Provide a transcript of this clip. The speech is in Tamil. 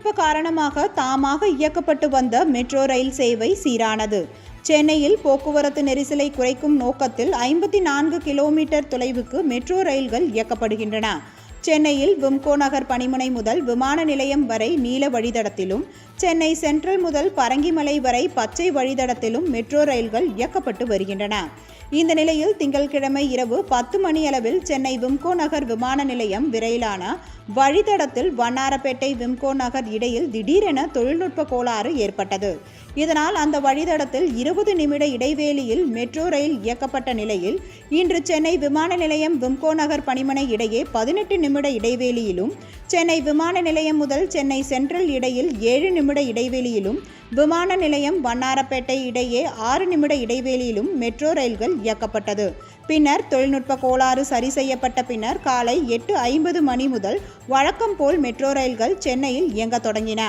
தொழில்நுட்ப காரணமாக தாமாக இயக்கப்பட்டு வந்த மெட்ரோ ரயில் சேவை சீரானது. சென்னையில் போக்குவரத்து நெரிசலை குறைக்கும் நோக்கத்தில் ஐம்பத்தி நான்கு கிலோமீட்டர் தொலைவுக்கு மெட்ரோ ரயில்கள் இயக்கப்படுகின்றன. சென்னையில் விம்கோ நகர் பணிமனை முதல் விமான நிலையம் வரை நீல வழித்தடத்திலும் சென்னை சென்ட்ரல் முதல் பரங்கிமலை வரை பச்சை வழித்தடத்திலும் மெட்ரோ ரயில்கள் இயக்கப்பட்டு வருகின்றன. இந்த நிலையில் திங்கட்கிழமை இரவு பத்து மணியளவில் சென்னை விம்கோ நகர் விமான நிலையம் விரையிலான வழித்தடத்தில் வண்ணாரப்பேட்டை விம்கோ நகர் இடையில் திடீரென தொழில்நுட்ப கோளாறு ஏற்பட்டது. இதனால் அந்த வழித்தடத்தில் இருபது நிமிட இடைவேளியில் மெட்ரோ ரயில் இயக்கப்பட்ட நிலையில் இன்று சென்னை விமான நிலையம் விம்கோ நகர் பணிமனை இடையே பதினெட்டு நிமிட இடைவேளையிலும் சென்னை விமான நிலையம் முதல் சென்னை சென்ட்ரல் இடையில் ஏழு நிமிட இடைவெளியிலும் விமான நிலையம் வண்ணாரப்பேட்டை இடையே ஆறு நிமிட இடைவெளியிலும் மெட்ரோ ரயில்கள் இயக்கப்பட்டது. பின்னர் தொழில்நுட்ப கோளாறு சரி செய்யப்பட்ட பின்னர் காலை எட்டு ஐம்பது மணி முதல் வழக்கம் போல் மெட்ரோ ரயில்கள் சென்னையில் இயங்கத் தொடங்கின.